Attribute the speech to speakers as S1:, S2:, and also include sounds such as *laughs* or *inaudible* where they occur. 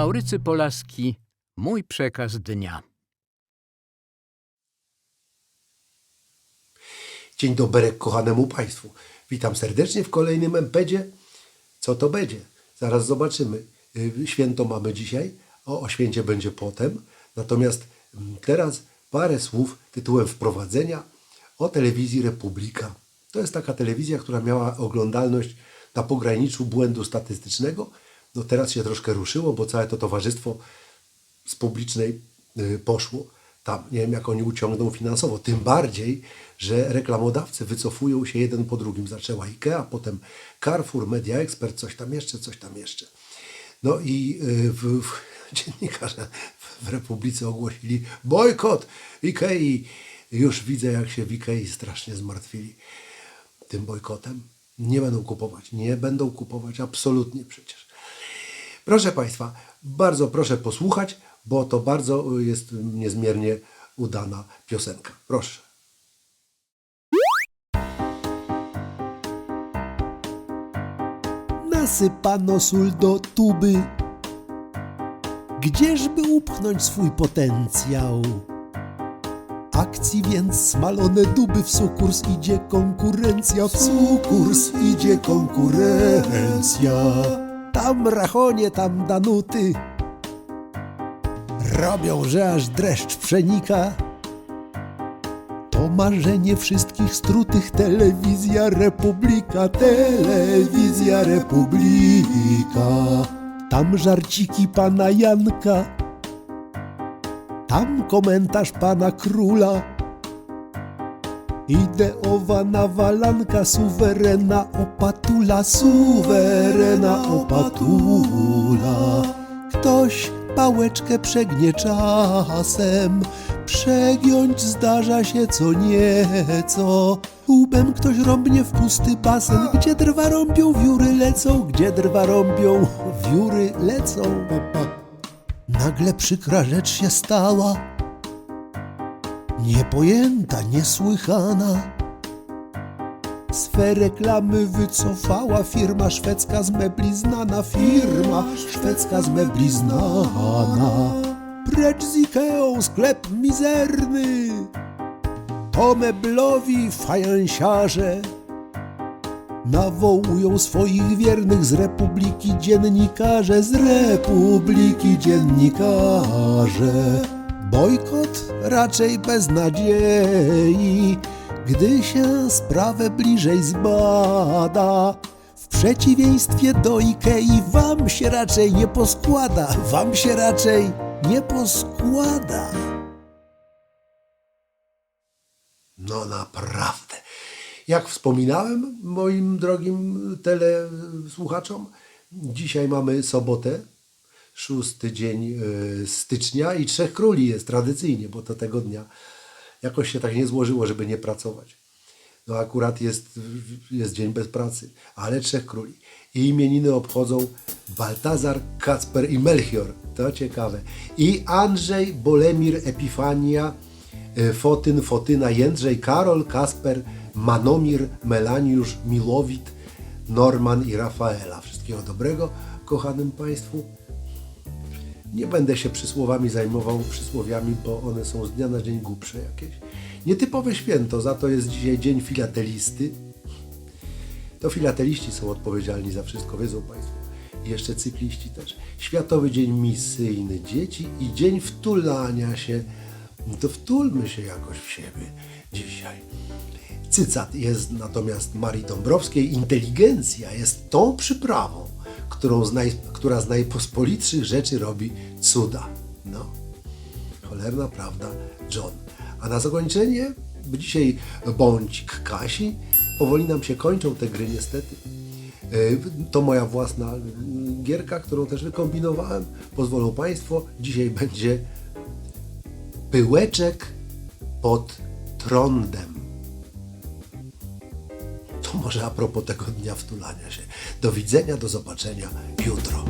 S1: Maurycy Polaski, mój przekaz dnia.
S2: Dzień dobry kochanemu Państwu. Witam serdecznie w kolejnym empedzie. Co to będzie? Zaraz zobaczymy. Y, Święto mamy dzisiaj, o, o święcie będzie potem. Natomiast mm, teraz parę słów tytułem wprowadzenia o telewizji Republika. To jest taka telewizja, która miała oglądalność na pograniczu błędu statystycznego. No teraz się troszkę ruszyło, bo całe to towarzystwo z publicznej y, poszło tam. Nie wiem, jak oni uciągną finansowo. Tym bardziej, że reklamodawcy wycofują się jeden po drugim. Zaczęła IKEA, potem Carrefour, Media Expert, coś tam jeszcze, coś tam jeszcze. No i y, w, w, *laughs* dziennikarze w Republice ogłosili bojkot IKEA. Już widzę, jak się w IKEA strasznie zmartwili tym bojkotem. Nie będą kupować. Nie będą kupować absolutnie przecież. Proszę Państwa, bardzo proszę posłuchać, bo to bardzo jest niezmiernie udana piosenka. Proszę.
S3: Nasypano sól do tuby. Gdzieżby upchnąć swój potencjał? Akcji więc smalone duby w sukurs idzie konkurencja, w sukurs idzie konkurencja. Tam rachonie, tam danuty robią, że aż dreszcz przenika. To marzenie wszystkich strutych Telewizja Republika, Telewizja Republika. Tam żarciki pana Janka, tam komentarz pana króla. Ideowa nawalanka, suwerena opatula, suwerena opatula. Ktoś pałeczkę przegnie czasem, przegiąć zdarza się co nieco. Łbem ktoś rąbnie w pusty basen, gdzie drwa rąbią, wióry lecą, gdzie drwa rąbią, wióry lecą. Nagle przykra rzecz się stała, niepojęta, niesłychana. Swe reklamy wycofała firma szwedzka z mebli znana, firma szwedzka z mebli znana. Precz z Ikeą, sklep mizerny, to meblowi fajansiarze. Nawołują swoich wiernych z Republiki dziennikarze, z Republiki dziennikarze. Bojkot raczej bez nadziei, gdy się sprawę bliżej zbada. W przeciwieństwie do Ikei wam się raczej nie poskłada, wam się raczej nie poskłada.
S2: No naprawdę. Jak wspominałem moim drogim telesłuchaczom, dzisiaj mamy sobotę, szósty dzień y, stycznia i Trzech Króli jest tradycyjnie, bo to tego dnia jakoś się tak nie złożyło, żeby nie pracować. No akurat jest, jest dzień bez pracy, ale Trzech Króli. I imieniny obchodzą Baltazar, Kacper i Melchior. To ciekawe. I Andrzej, Bolemir, Epifania, y, Fotyn, Fotyna, Jędrzej, Karol, Kasper, Manomir, Melaniusz, Milowit, Norman i Rafaela. Wszystkiego dobrego, kochanym Państwu. Nie będę się przysłowami zajmował przysłowiami, bo one są z dnia na dzień głupsze jakieś. Nietypowe święto, za to jest dzisiaj Dzień Filatelisty. To filateliści są odpowiedzialni za wszystko, wiedzą Państwo. I jeszcze cykliści też. Światowy Dzień Misyjny Dzieci i Dzień Wtulania się. To wtulmy się jakoś w siebie dzisiaj. Cycat jest natomiast Marii Dąbrowskiej. Inteligencja jest tą przyprawą, którą z naj, która z najpospolitszych rzeczy robi cuda. No, cholerna prawda, John. A na zakończenie, dzisiaj bądź Kasi, powoli nam się kończą te gry niestety. Yy, To moja własna gierka, którą też wykombinowałem. Pozwolą Państwo, dzisiaj będzie pyłeczek pod trądem. To może a propos tego dnia wtulania się. Do widzenia, do zobaczenia jutro.